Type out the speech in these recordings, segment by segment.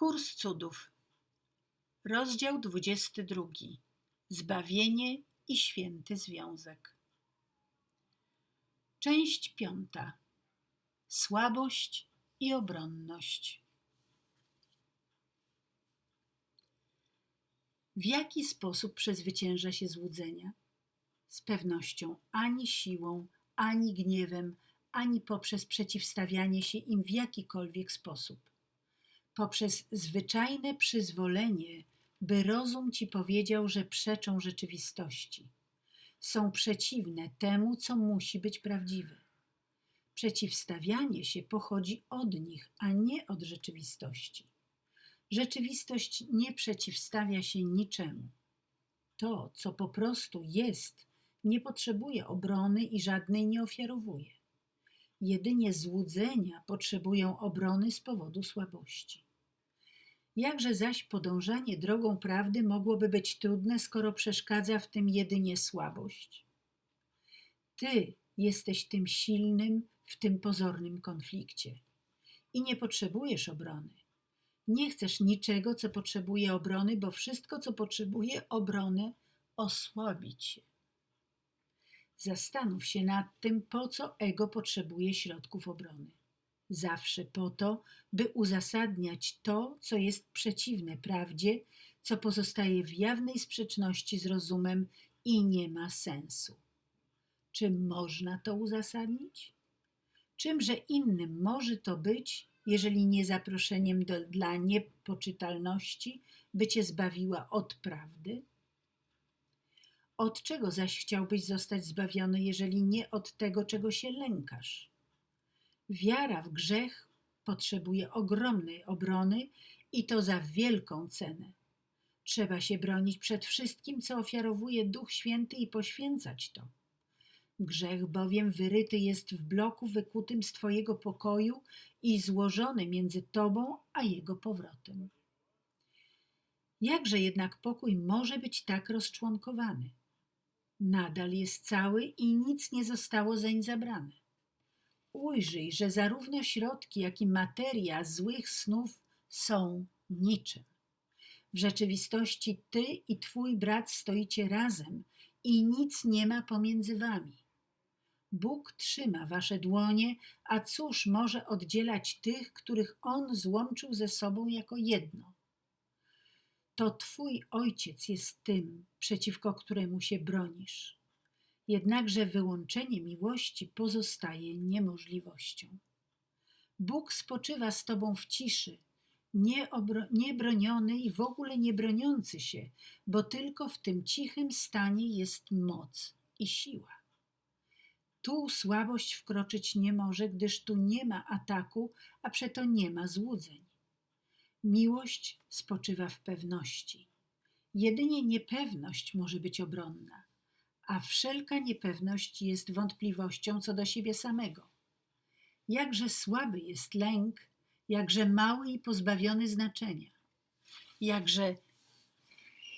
Kurs cudów. Rozdział 22. Zbawienie i święty związek. Część piąta. Słabość i obronność. W jaki sposób przezwycięża się złudzenia? Z pewnością ani siłą, ani gniewem, ani poprzez przeciwstawianie się im w jakikolwiek sposób poprzez zwyczajne przyzwolenie, by rozum ci powiedział, że przeczą rzeczywistości. Są przeciwne temu, co musi być prawdziwe. Przeciwstawianie się pochodzi od nich, a nie od rzeczywistości. Rzeczywistość nie przeciwstawia się niczemu. To, co po prostu jest, nie potrzebuje obrony i żadnej nie ofiarowuje. Jedynie złudzenia potrzebują obrony z powodu słabości. Jakże zaś podążanie drogą prawdy mogłoby być trudne, skoro przeszkadza w tym jedynie słabość? Ty jesteś tym silnym w tym pozornym konflikcie i nie potrzebujesz obrony. Nie chcesz niczego, co potrzebuje obrony, bo wszystko, co potrzebuje obrony, osłabi cię. Zastanów się nad tym, po co ego potrzebuje środków obrony. Zawsze po to, by uzasadniać to, co jest przeciwne prawdzie, co pozostaje w jawnej sprzeczności z rozumem i nie ma sensu. Czy można to uzasadnić? Czymże innym może to być, jeżeli nie zaproszeniem do, dla niepoczytalności, by cię zbawiła od prawdy? Od czego zaś chciałbyś zostać zbawiony, jeżeli nie od tego, czego się lękasz? Wiara w grzech potrzebuje ogromnej obrony i to za wielką cenę. Trzeba się bronić przed wszystkim, co ofiarowuje Duch Święty i poświęcać to. Grzech bowiem wyryty jest w bloku wykutym z Twojego pokoju i złożony między Tobą a Jego powrotem. Jakże jednak pokój może być tak rozczłonkowany? Nadal jest cały i nic nie zostało zeń zabrane. Ujrzyj, że zarówno środki, jak i materia złych snów są niczym. W rzeczywistości ty i twój brat stoicie razem i nic nie ma pomiędzy wami. Bóg trzyma wasze dłonie, a cóż może oddzielać tych, których On złączył ze sobą jako jedno? To Twój ojciec jest tym, przeciwko któremu się bronisz. Jednakże wyłączenie miłości pozostaje niemożliwością. Bóg spoczywa z Tobą w ciszy, niebroniony i w ogóle nie broniący się, bo tylko w tym cichym stanie jest moc i siła. Tu słabość wkroczyć nie może, gdyż tu nie ma ataku, a przeto nie ma złudzeń. Miłość spoczywa w pewności. Jedynie niepewność może być obronna, a wszelka niepewność jest wątpliwością co do siebie samego. Jakże słaby jest lęk, jakże mały i pozbawiony znaczenia, jakże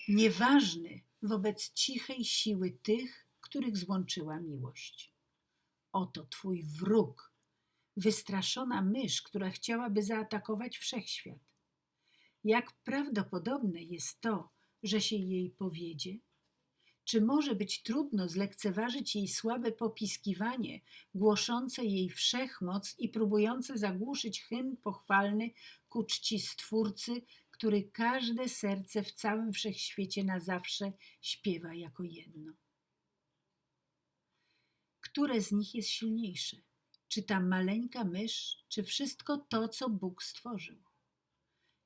nieważny wobec cichej siły tych, których złączyła miłość. Oto Twój wróg, wystraszona mysz, która chciałaby zaatakować wszechświat jak prawdopodobne jest to, że się jej powiedzie? Czy może być trudno zlekceważyć jej słabe popiskiwanie, głoszące jej wszechmoc i próbujące zagłuszyć hymn pochwalny ku czci Stwórcy, który każde serce w całym wszechświecie na zawsze śpiewa jako jedno? Które z nich jest silniejsze? Czy ta maleńka mysz, czy wszystko to, co Bóg stworzył?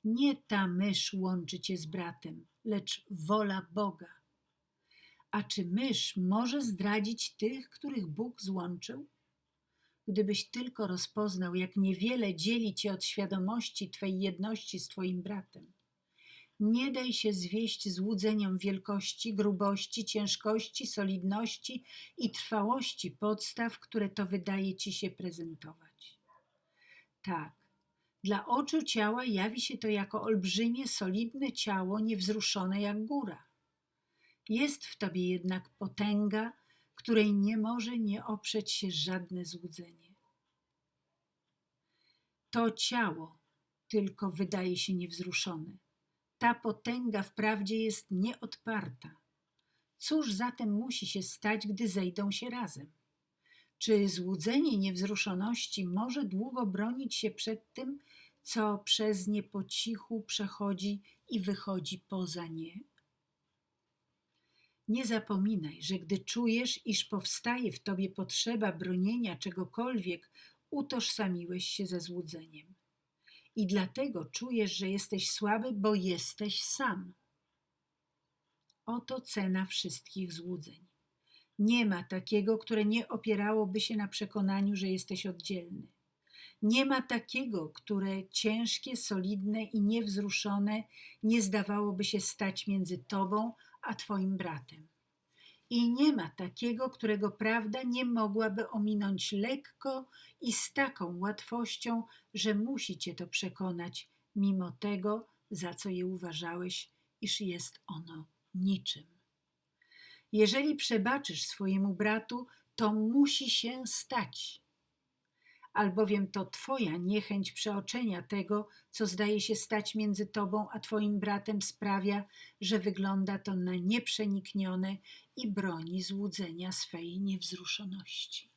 Nie ta mysz łączy cię z bratem, lecz wola Boga. A czy mysz może zdradzić tych, których Bóg złączył? Gdybyś tylko rozpoznał, jak niewiele dzieli cię od świadomości Twej jedności z Twoim bratem. Nie daj się zwieść złudzeniom wielkości, grubości, ciężkości, solidności i trwałości podstaw, które to wydaje ci się prezentować. Tak, dla oczu ciała jawi się to jako olbrzymie, solidne ciało, niewzruszone jak góra. Jest w tobie jednak potęga, której nie może nie oprzeć się żadne złudzenie. To ciało tylko wydaje się niewzruszone. Ta potęga wprawdzie jest nieodparta. Cóż zatem musi się stać, gdy zejdą się razem? Czy złudzenie niewzruszoności może długo bronić się przed tym, co przez nie po cichu przechodzi i wychodzi poza nie? Nie zapominaj, że gdy czujesz, iż powstaje w tobie potrzeba bronienia czegokolwiek, utożsamiłeś się ze złudzeniem. I dlatego czujesz, że jesteś słaby, bo jesteś sam. Oto cena wszystkich złudzeń. Nie ma takiego, które nie opierałoby się na przekonaniu, że jesteś oddzielny. Nie ma takiego, które ciężkie, solidne i niewzruszone nie zdawałoby się stać między tobą a twoim bratem. I nie ma takiego, którego prawda nie mogłaby ominąć lekko i z taką łatwością, że musi cię to przekonać, mimo tego, za co je uważałeś, iż jest ono niczym. Jeżeli przebaczysz swojemu bratu, to musi się stać. Albowiem to Twoja niechęć przeoczenia tego, co zdaje się stać między Tobą a Twoim bratem, sprawia, że wygląda to na nieprzeniknione i broni złudzenia swej niewzruszoności.